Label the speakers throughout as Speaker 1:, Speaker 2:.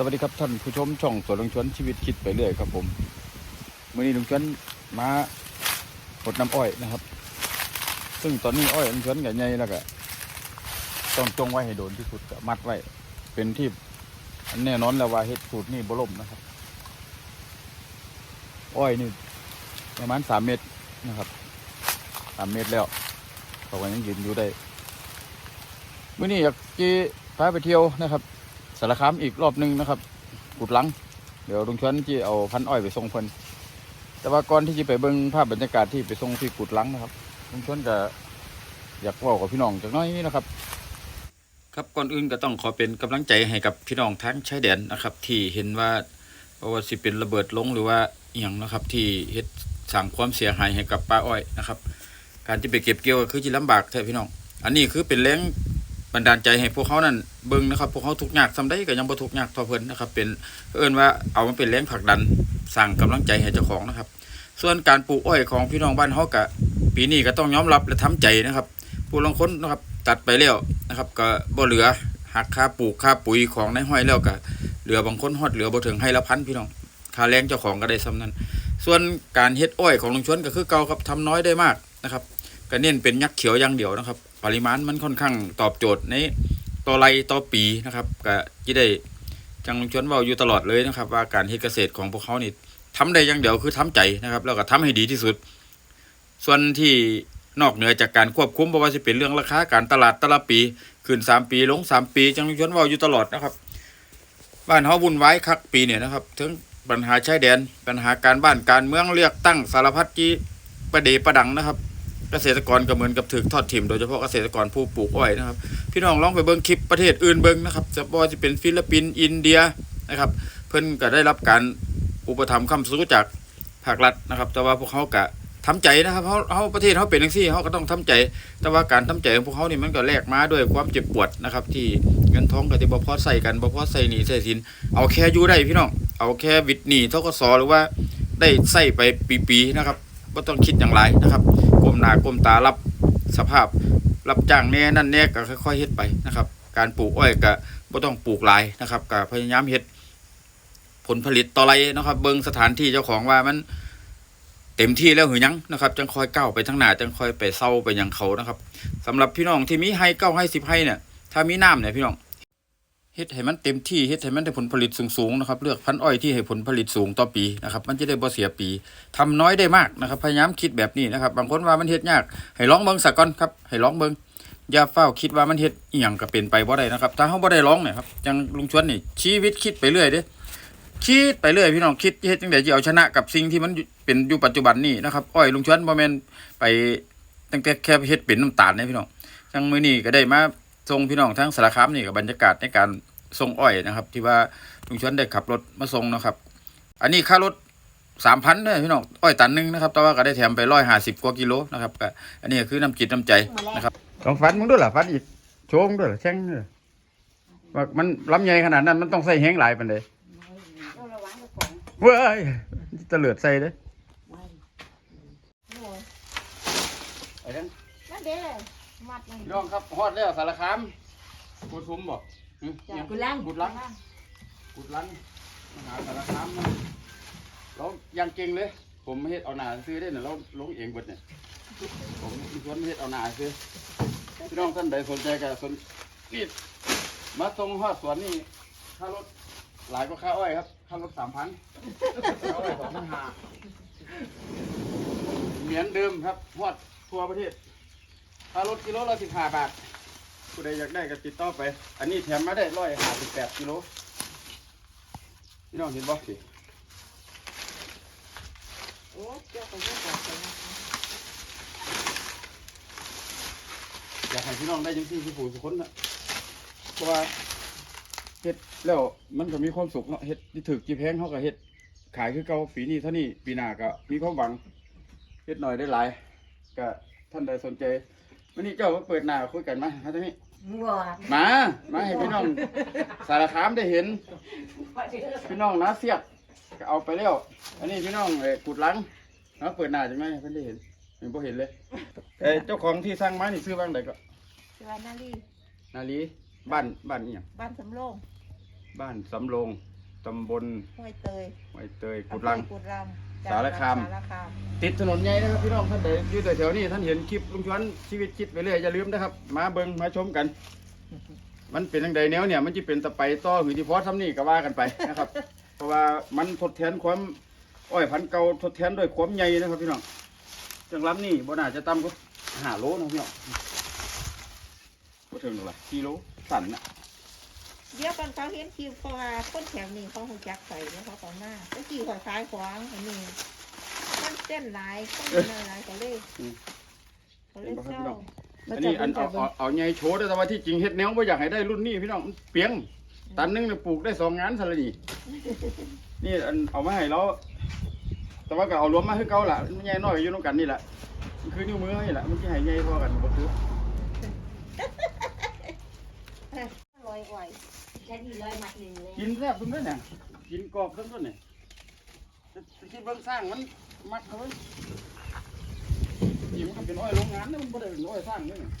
Speaker 1: สวัสดีครับท่านผู้ชมช่องสวนลุงชวนชีวิตคิดไปเรื่อยครับผมมื่อนี้ลุงชวนมาหดน้ำอ้อยนะครับ ซึ่งตอนนี้อ้อยลุงชวนกับใหญ่แล้วก็ต้องจงไว้ให้โดนที่สุดมัดไว้ เป็นที่แน่นอนแล้วว่าเฮ็ดสูตรนี่บล่มนะครับ อ้อยนี่ประมาณสามเมตรนะครับสามเมตรแล้วเขาก็ยังยืนอยู่ได้มื่อนี้อยากจะพาไปเที่ยวนะครับ สารคามอีกรอบหนึ่งนะครับกุดหลัง เดี๋ยวลุงชวนที่เอาพันอ้อยไปส่งเพิ่นแต่ว่าก่อนที่จะไปเบิ่งภาพบรรยากาศที่ไปส่งที่กุดหลังนะครับลุงชวนก็อยากเว่ากับพี่น้องจักน้อยนะครับ ครับก่อนอื่นก็ต้องขอเป็นกำลังใจให้กับพี่น้องทั้งชายแดนนะครับ ที่เห็นว่าเพราะว่าสิเป็นระเบิดลงหรือว่าเอหย่างนะครับ ที่เฮ็ดสร้างความเสียหายให้กับป้าอ้อยนะครับ การที่ไปเก็บเกี่ยวก็คือจิลำบากแท้พี่น้อง อันนี้คือเป็นแรง บันดาลใจให้พวกเขานั่นเบิ่งนะครับ พวกเขาทุกข์ยากทำได้ก็ยังบ่ทุกข์ยากเท่าเพิ่นนะครับ เป็นเอิ้นว่าเอามันเป็นแรงผลักดันสร้างกำลังใจให้เจ้าของนะครับ ส่วนการปลูกอ้อยของพี่น้องบ้านเฮาก็ปีนี้ก็ต้องยอมรับและทำใจนะครับ ผู้ลางคนนะครับตัดไปแล้วนะครับ ก็บ่เหลือหักค่าปลูกค่าปุ๋ยของในห้อยแล้วก็เหลือบางคนฮอดเหลือบ่ถึงให้ละพันพี่น้องค่าแรงเจ้าของก็ได้ซ้ำนั้น ส่วนการเฮ็ดอ้อยของลุงชวนก็คือเก่าครับทำน้อยได้มากนะครับ ก็เน้นเป็นยักษ์เขียวอย่างเดียวนะครับ ปริมาณมันค่อนข้างตอบโจทย์ในต่อไรต่อปีนะครับก็ที่ได้จังชวนเว้าอยู่ตลอดเลยนะครับ ว่าการเฮ็ดเกษตรของพวกเขานี่ทำได้อย่างเดียวคือทำใจนะครับ แล้วก็ทำให้ดีที่สุด ส่วนที่นอกเหนือจากการควบคุมบ่ว่าสิเป็นเรื่องราคาการตลาดแต่ละปี ขึ้นสามปีลงสามปีจังชวนเว้าอยู่ตลอดนะครับ บ้านเฮาวุ่นวายคักปีเนี่ยนะครับถึงปัญหาชายแดน ปัญหาการบ้านการเมืองเลือกตั้งสารพัดจีประเดประดังนะครับ เกษตรกรก็เหมือนกับถึกทอดถิ่มโดยเฉพาะเกษตรกรผู้ปลูกอ้อยนะครับ พี่น้องลองไปเบิ่งคลิปประเทศอื่นเบิ่งนะครับจะบ่จะเป็นฟิลิปปินส์อินเดียนะครับ เพิ่นก็ได้รับการอุปถัมภ์คำสู้จากภาครัฐนะครับ แต่ว่าพวกเขาก็ทำใจนะครับเขาเขาประเทศเขาเป็นจังซี่เขาก็ต้องทำใจ แต่ว่าการทำใจของพวกเขานี่มันก็แลกมาด้วยความเจ็บปวดนะครับ ที่เงินท้องก็ที่บ่พอใส่กันบ่พอใส่หนีใส่สิน เอาแค่อยู่ได้พี่น้องเอาแค่วิดหนี้ทกสหรือว่าได้ใส่ไปปีๆนะครับบ่ต้องคิดอย่างไรนะครับ ก้มหน้าก้มตารับสภาพรับจ้างแน่นั่นแน่ก็ค่อยๆเฮ็ดไปนะครับ การปลูกอ้อยก็บ่ต้องปลูกหลายนะครับก็พยายามเฮ็ดผลผลิตต่อไรนะครับ เบิ่งสถานที่เจ้าของว่ามันเต็มที่แล้วหรือยังนะครับ จังค่อยก้าวไปทางหน้าจังค่อยไปเศร้าไปยังเขานะครับสำหรับพี่น้องที่มีให้เก้าให้สิบให้เนี่ยถ้ามีน้ำเนี่ยพี่น้อง เฮ็ดให้มันเต็มที่เฮ็ดให้มันได้ผลผลิตสูงๆนะครับ เลือกพันธุ์อ้อยที่ให้ผลผลิตสูงต่อปีนะครับ มันจะได้บ่เสียปีทำน้อยได้มากนะครับ พยายามคิดแบบนี้นะครับ บางคนว่ามันเฮ็ดยาก ให้ลองเบิ่งสักก่อนครับ ให้ลองเบิ่งอย่าเฝ้าคิดว่ามันเฮ็ดอีหยังก็เป็นไปบ่ได้นะครับ ถ้าเฮาบ่ได้ลองเนี่ยครับจังลุงชวนนี่ชีวิตคิดไปเรื่อยเด้คิดไปเรื่อยพี่น้องคิดเฮ็ดจังได๋สิเอาชนะกับสิ่งที่มันเป็นอยู่ปัจจุบันนี้นะครับอ้อยลุงชวนบ่แม่นไปตั้งแต่แค่เฮ็ดเป็นน้ำตาลนะพี่น้องจังมื้อนี้ก็ได้มา ส่งพี่น้องทั้งสารคามนี่กับบรรยากาศในการส่งอ้อยนะครับ ที่ว่าลุงชวนได้ขับรถมาส่งนะครับ อันนี้ค่ารถสามพันเลยพี่น้องอ้อยตันหนึงนะครับ แต่ว่าก็ได้แถมไปร้อยห้าสิบกว่ากิโลนะครับก็อันนี้ก็คือน้ำจิตน้ำใจนะครับลองฟันมึงด้วยเหรอฟันอีกโชงด้วยเหรอแช่งด้วยเหรอว่ามันลำใหญ่ขนาดนั้น มันต้องใส่แห้งหลายปันเลย
Speaker 2: เราระวังกับของ
Speaker 1: เว้ยจะเหลือดใส่เลย
Speaker 2: ไว้โอ้ ย
Speaker 1: ไอ้นั่น
Speaker 2: นั่นเด้มัดมัน
Speaker 1: พี่น้องครับฮอดแล้วสารคามกุดทุมบ่หึ
Speaker 2: จ้ะ
Speaker 1: ยัง
Speaker 2: กุลัง
Speaker 1: กุดลังกุดลังมหาสารคามนะเรายังเก่งเลย ผมเฮ็ดเอาหนาซื้อได้เนี่ยเราลงเองเบิดเนี่ยผมมีคนเฮ็ดเอาหนาซื้อพี่น้องท่านใดสนใจก็สนนี่มาตรงฮอดสวนนี่ค่ารถหลายกว่าค่าอ้อยครับค่ารถสามพันค่าอ้อยสองพันห้าเหมือนเดิมครับฮอดทั่วประเทศ ค่ารถกิโลละสิบห้าบาทผู้ใดอยากได้ก็ติดต่อไป อันนี้แถมมาได้ร้อยห้าสิบแปดกิโลพี่น้องเห็นบ่สิ
Speaker 2: โอ้เจ้าก็เจ้าบอกไปนะ
Speaker 1: อยากให้พี่น้องได้ยังที่สุผู้สุคนนะเพราะว่าเฮ็ดแล้วมันก็มีความสุขเนาะเฮ็ดที่ถึกจีแพงเขาก็เฮ็ดขายคือเก่าปีนี้เท่านี้ปีหน้าก็มีความหวังเฮ็ดหน่อยได้หลายก็ท่านใดสนใจ วันนี้เจ้ามาเปิดหน้าคุยกันมาฮะท่านนี้
Speaker 2: ว้า
Speaker 1: มามาให้พี่น้อง สารคามได้เห็น พี่น้องนาเสียบก็เอาไปแล้วอันนี้พี่น้องเอ่อกุดหลังนะเปิดหน้าจังไหมเพิ่นได้เห็นยังบ่เห็นเลยเอ้ยเจ้าของที่สร้างไม้นี่ซื้อบ้างใดก็
Speaker 2: สวานาลี
Speaker 1: นาลีบ้านบ้านอีหยัง
Speaker 2: บ้านสำโรง
Speaker 1: บ้านสำโรงตำบล
Speaker 2: ห้วยเตย
Speaker 1: ไวเตยกุดลัง
Speaker 2: อำเภอกุดลัง
Speaker 1: สารคาม
Speaker 2: สารคาม
Speaker 1: ติดถนนใหญ่นะครับพี่น้องท่านใดอยู่แถวๆนี้ท่านเห็นคลิปลุงชวนชีวิตคิดไปเรื่อยอย่าลืมนะครับ มาเบิ่งมาชมกัน มันเป็นยังไงแนวเนี่ย มันจะเป็นตะไปต่อหือที่พอทำนี่ก็ว่ากันไปนะครับ เพราะว่ามันทดแทนความอ้อยพันธุ์เก่าทดแทนด้วยความใหญ่นะครับพี่น้องจังลำนี่บ่น่าจะต่ำก็ห้าโลนะพี่น้องบ่ถึงหรอกล่ะกิโลสั่นนะ
Speaker 2: เดี๋ยวก่อนเขาเห็นคิวเพราะว่าคนแถวนี้เขาคงจักใส่แล้วเขาต่อหน้าตะกี้ข่อยขายของอันนี้มันเส้นหลายคนเนื้อหลายก็เลยเขาเลยเศร้า
Speaker 1: อันนี้อันเอาเอาเอาใหญ่โชว์ได้แต่ว่าที่จริงเฮ็ดแนวบ่อยากให้ได้รุ่นนี้พี่น้องมันเปียงตันหนึงเนี่ยปลูกได้สองงานซะและนี่นี่อันเอามาให้เราแต่ว่าก็เอารวมมาคือเก่าล่ะมันใหญ่น้อยอยู่ตรงกันนี่แหละมันคือนิ้วมือนี่แหละมันสิให้ใหญ่พอกันบ่คือ
Speaker 2: ล อยอ่อย
Speaker 3: แค่นี้ร้อยมัดหนึ่งเลย
Speaker 1: กินแซ่บซุมเด้อเนี่ยกินกรอบซุมเด้อเนี่ยแต่แต่ที่เบิ่งสร้างมันมักเขาเว้ยนี่มันเป็นอ้อยโรงงานนะมันบ่ได้เป็นอ้อยสร้างเด้อเนี่ย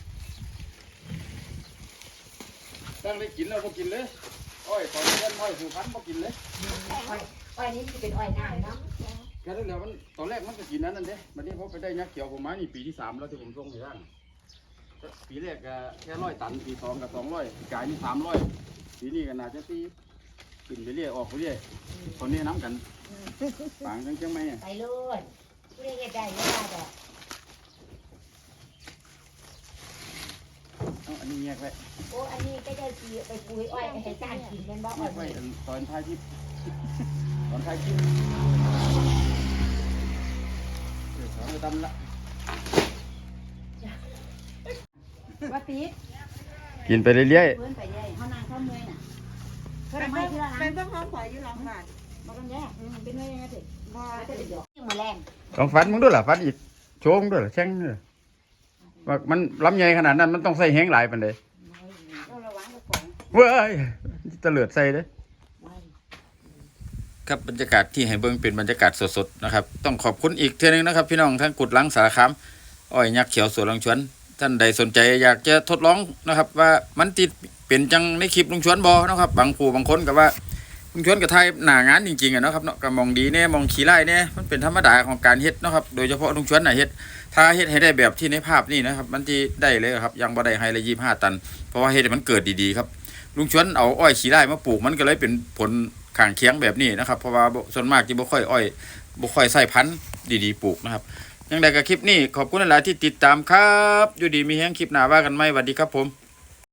Speaker 1: ตั้งได้กินแล้วบ่กินเลยอ้อยตอนเรียนอ้อยผูกพันบ่กินเลย
Speaker 3: อ้อยอ้อยนี่จะเป็นอ้อยน้ำเนาะ
Speaker 1: แค่นั้นแหล้วมันตอนแรกมันก็กินนั้นนั่นเด้บัดนี้พอไปได้ยักษ์เขียวผมมานี่ปีที่สามแล้วที่ผมส่งให้ร่าง ปีแรกก็แค่ร้อยตันปีสองก็สองร้อยกายนี่สามร้อยปีนี้ก็น่าจะตีขึ้นไปเรื่อยออกไปเรื่อยคนนี้น้ำกันฝางจังจังไหมอะ
Speaker 3: ไปโลดผู้ใดเฮ็ดได้เฮ็ดได้ดอก
Speaker 1: เอาอันนี้แยกไว้
Speaker 3: โอ้อันนี้ก็จะสีไปปุยอ้อยไปให้จานกินแม่นบ่
Speaker 1: แย
Speaker 3: อ้อย
Speaker 1: กไว้
Speaker 3: นี่
Speaker 1: อันตอนท้ายคลิปตอนท้ายคลิปเดี๋ยวสองจะดำละ
Speaker 3: ว่าติด
Speaker 1: กินไปเรื่อย
Speaker 3: เพิ่นไปเลยเฮานางเข้าเมื่อยน่ะ
Speaker 2: ไป
Speaker 3: เพิ่น
Speaker 2: เบิ่
Speaker 3: ไม่
Speaker 2: ง
Speaker 3: เชื่อหลัง
Speaker 2: ไปเบิ่งห้องข่อยอยู่หลังบ้าน
Speaker 3: บ่กันแย่เป็นไว้ยังไงติ
Speaker 2: บ่
Speaker 3: ก็จะดอกยิ่งมาแรง
Speaker 1: ๆลองฟันมึงด้วยล่ะฟันอีกโชว์มึงด้วยล่ะแช่งด้วยล่ะว่ามันลำใหญ่ขนาดนั้นมันต้องใส่แห้งหลายปันเลย
Speaker 2: เราระวังกับของ
Speaker 1: เว้ยตะเลือดใส่เด้ครับบรรยากาศที่ให้เบิ่งเป็นบรรยากาศสดๆนะครับ ต้องขอบคุณอีกเทื่อนึงนะครับ พี่น้องทั้งกุดลังสารคามอ้อยยักษ์เขียวสวนลังชวน ท่านใดสนใจอยากจะทดลองนะครับ ว่ามันติดเป็นจังในคลิปลุงชวนบอนะครับ บางผู้บางคนก็ว่าลุงชวนกับไทยหนางานจริงๆอะนะครับเนาะก็มองดีแน่มองขี้ไล่แน่มันเป็นธรรมดาของการเฮ็ดนะครับ โดยเฉพาะลุงชวนน่ะเฮ็ดถ้าเฮ็ดให้ได้แบบที่ในภาพนี่นะครับ มันที่ได้เลยครับยังบ่ได้ให้ละยี่ห้าตัน เพราะว่าเฮ็ดมันเกิดดีๆครับลุงชวนเอาอ้อยขี้ไร่มาปลูกมันก็เลยเป็นผลข้างเคียงแบบนี้นะครับ เพราะว่าส่วนมากที่บ่ค่อยอ้อยบ่ค่อยใส่พันธุ์ดีๆปลูกนะครับ ยังไงกับคลิปนี้ขอบคุณหลายที่ติดตามครับ อยู่ดีมีแฮงคลิปหน้าว่ากันไหมสวัสดีครับผม